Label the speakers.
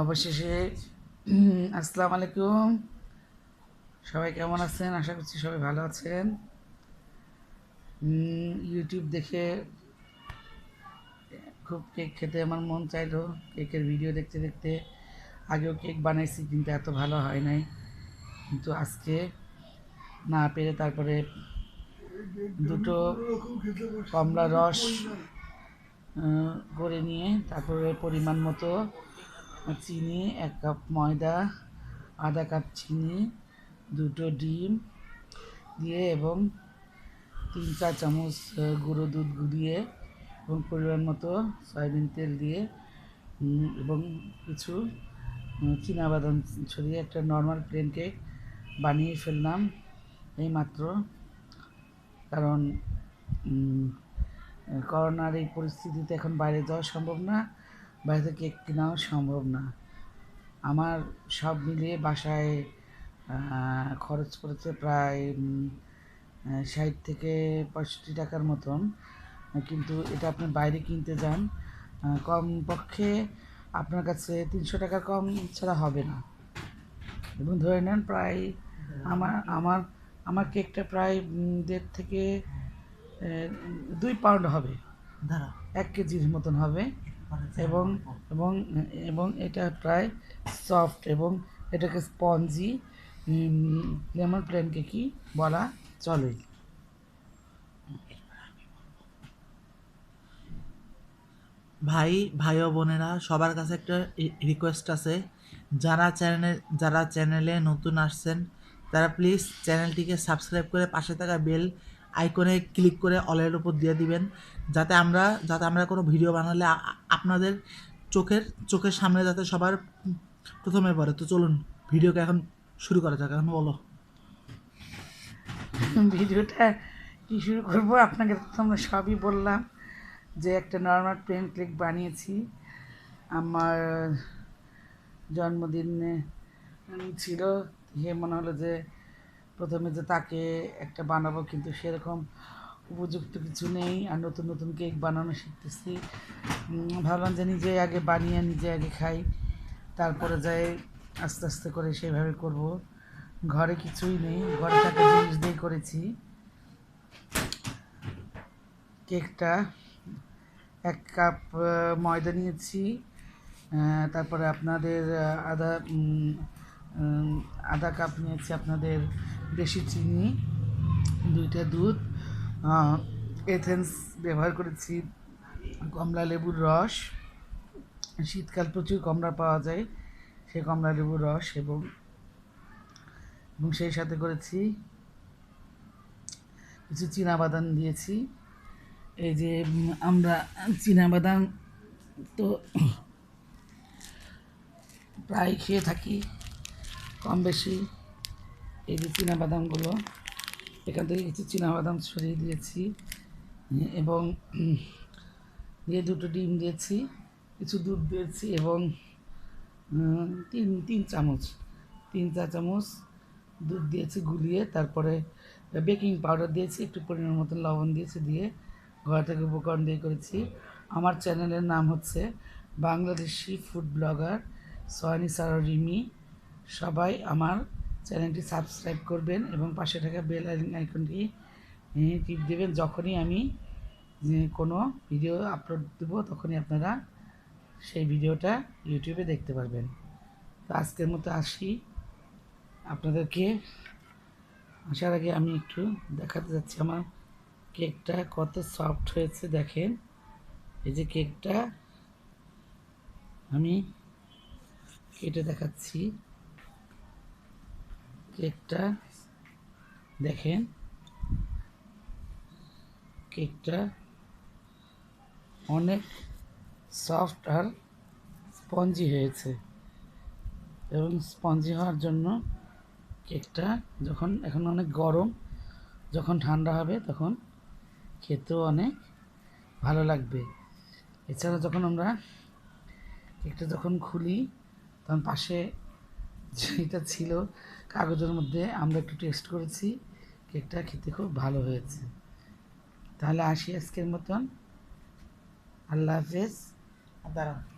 Speaker 1: অবশেষে আসসালামু আলাইকুম। সবাই কেমন আছেন? আশা করছি সবাই ভালো আছেন। ইউটিউব দেখে খুব কেক খেতে আমার মন চাইলো। কেকের ভিডিও দেখতে দেখতে আগেও কেক বানাইছি, কিন্তু এত ভালো হয় নাই। কিন্তু আজকে না পেরে তারপরে দুটো কমলা রস করে নিয়ে তারপরে পরিমাণ মতো চিনি, এক কাপ ময়দা, আধা কাপ চিনি, দুটো ডিম দিয়ে এবং তিন চার চামচ গুঁড়ো দুধ গুলিয়ে এবং পরিমাণ মতো সয়াবিন তেল দিয়ে এবং কিছু বাদাম ছড়িয়ে একটা নর্মাল প্লেন কেক বানিয়ে ফেললাম এইমাত্র। কারণ করোনার এই পরিস্থিতিতে এখন বাইরে যাওয়া সম্ভব না। বাইরে থেকে কেক কেনাও সম্ভব না। আমার সব মিলিয়ে বাসায় খরচ পড়েছে প্রায় ষাট থেকে পঁয়ষট্টি টাকার মতন। কিন্তু এটা আপনি বাইরে কিনতে যান আহ, কম পক্ষে আপনার কাছে তিনশো টাকা কম ছাড়া হবে না। এবং ধরে নেন প্রায় আমার আমার আমার কেকটা প্রায় দেড় থেকে দুই পাউন্ড হবে।
Speaker 2: দাঁড়া
Speaker 1: এক কেজির মতন হবে। এবং এবং এবং এটা প্রায় সফট এবং এটাকে স্পঞ্জি লেমন প্লেন কেকই বলা চলে।
Speaker 2: ভাই ভাই ও বোনেরা সবার কাছে একটা রিকোয়েস্ট আছে। যারা চ্যানেলে যারা চ্যানেলে নতুন আসছেন তারা প্লিজ চ্যানেলটিকে সাবস্ক্রাইব করে পাশে থাকা বেল আইকনে ক্লিক করে অলের উপর দিয়ে দিবেন। যাতে আমরা যাতে আমরা কোনো ভিডিও বানালে আপনাদের চোখের চোখের সামনে যাতে সবার প্রথমে পড়ে। তো চলুন ভিডিওকে এখন শুরু করা যাক। এখন বলো।
Speaker 1: ভিডিওটা কি শুরু করব? আপনাকে আমরা সবই বললাম যে একটা নর্মাল প্লেন ক্লিক বানিয়েছি। আমার জন্মদিনে ছিল সে মনে হলো যে প্রথমে যে তাকে একটা বানাবো কিন্তু সেরকম উপযুক্ত কিছু নেই। আর নতুন নতুন কেক বানানো শিখতেছি। ভাবলাম যে নিজে আগে বানিয়ে নিজে আগে খাই। তারপরে যাই আস্তে আস্তে করে সেভাবে করব। ঘরে কিছুই নেই। ঘরে থাকা জিনিস দিয়ে করেছি। কেকটা এক কাপ ময়দা নিয়েছি। তারপরে আপনাদের উম, আধা কাপ নিয়েছি আপনাদের। দেশি চিনি, দুইটা দুধ এথেন্স ব্যবহার করেছি, কমলা লেবুর রস। শীতকাল প্রচুর কমলা পাওয়া যায় সেই কমলা লেবুর রস এবং এবং সেই সাথে করেছি, কিছু বাদাম দিয়েছি। এই যে আমরা বাদাম তো প্রায় খেয়ে থাকি, কম বেশি। এই যে বাদামগুলো এখান থেকে কিছু বাদাম ছড়িয়ে দিয়েছি, এবং দিয়ে দুটো ডিম দিয়েছি, কিছু দুধ দিয়েছি এবং তিন তিন চামচ, তিন চা চামচ দুধ দিয়েছি গুলিয়ে, তারপরে বেকিং পাউডার দিয়েছি, একটু পরিমাণ মতন লবণ দিয়েছি দিয়ে ঘর থেকে উপকরণ দিয়ে করেছি। আমার চ্যানেলের নাম হচ্ছে বাংলাদেশি ফুড ব্লগার সোয়ানি সাররিমি। সবাই আমার চ্যানেলটি সাবস্ক্রাইব করবেন এবং পাশে থাকা বেল আইকনটি টিপ দেবেন। যখনই আমি কোনো ভিডিও আপলোড দেবো, তখনই আপনারা সেই ভিডিওটা ইউটিউবে দেখতে পারবেন। তো আজকের মতো আসি। আপনাদেরকে আসার আগে আমি একটু দেখাতে যাচ্ছি। আমার কেকটা কত সফট হয়েছে, দেখেন। এই যে কেকটা আমি কেটে দেখাচ্ছি। কেকটা দেখেন। কেকটা অনেক সফট আর স্পঞ্জি হয়েছে। এবং স্পঞ্জি হওয়ার জন্য কেকটা যখন, এখন অনেক গরম, যখন ঠান্ডা হবে তখন খেতেও অনেক ভালো লাগবে। এছাড়া যখন আমরা কেকটা যখন খুলি, তখন পাশে যেটা ছিল কাগজের মধ্যে আমরা একটু টেস্ট করেছি, কেকটা খেতে খুব ভালো হয়েছে। তাহলে আসি আজকের মতন। আল্লাহ হাফেজ।
Speaker 2: দাঁড়ান